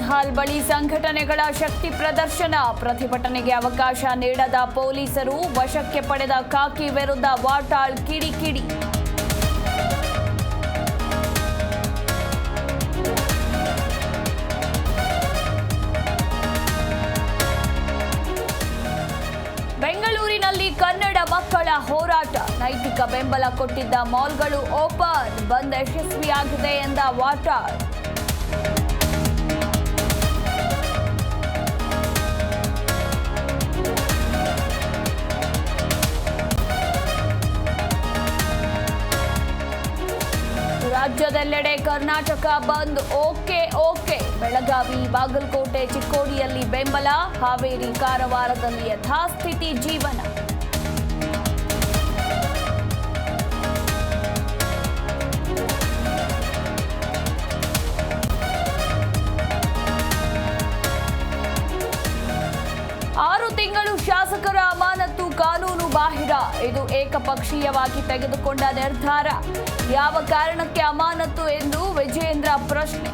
ಹಾಲ್ ಬಳಿ ಸಂಘಟನೆಗಳ ಶಕ್ತಿ ಪ್ರದರ್ಶನ. ಪ್ರತಿಭಟನೆಗೆ ಅವಕಾಶ ನೀಡದ ಪೊಲೀಸರು ವಶಕ್ಕೆ ಪಡೆದ ಕಾಕಿ ವಿರುದ್ಧ ವಾಟಾಳ್ ಕಿಡಿಕಿಡಿ. ಬೆಂಗಳೂರಿನಲ್ಲಿ ಕನ್ನಡ ಮಕ್ಕಳ ಹೋರಾಟ. ನೈತಿಕ ಬೆಂಬಲ ಕೊಟ್ಟಿದ್ದ ಮಾಲ್ಗಳು ಓಪನ್. ಬಂದ್ ಯಶಸ್ವಿಯಾಗಿದೆ ಎಂದ ವಾಟಾಳ್. ರಾಜ್ಯದೆಲ್ಲೆಡೆ ಕರ್ನಾಟಕ ಬಂದ್ ಓಕೆ ಓಕೆ. ಬೆಳಗಾವಿ ಬಾಗಲಕೋಟೆ ಚಿಕ್ಕೋಡಿಯಲ್ಲಿ ಬೆಂಬಲ ಹಾವೇರಿ ಕಾರವಾರದಲ್ಲಿ ಯಥಾಸ್ಥಿತಿ ಜೀವನ. ಆರು ತಿಂಗಳು ಶಾಸಕರ ಅಮಾನತು ಕಾನೂನು ಬಾಹಿರ. ಇದು ಏಕಪಕ್ಷೀಯವಾಗಿ ತೆಗೆದುಕೊಂಡ ನಿರ್ಧಾರ. ಯಾವ ಕಾರಣಕ್ಕೆ ಅಮಾನತು ಎಂದು ವಿಜೇಂದ್ರ ಪ್ರಶ್ನೆ.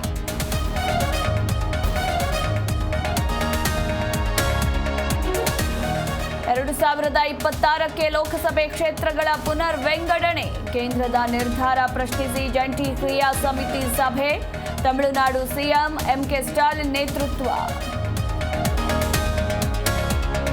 ಎರಡು ಸಾವಿರದ ಇಪ್ಪತ್ತಾರಕ್ಕೆ ಲೋಕಸಭೆ ಕ್ಷೇತ್ರಗಳ ಪುನರ್ ವಿಂಗಡಣೆ ಕೇಂದ್ರದ ನಿರ್ಧಾರ ಪ್ರಶ್ನಿಸಿ ಜಂಟಿ ಕ್ರಿಯಾ ಸಮಿತಿ ಸಭೆ. ತಮಿಳುನಾಡು ಸಿಎಂ ಎಂಕೆ ಸ್ಟಾಲಿನ್ ನೇತೃತ್ವ.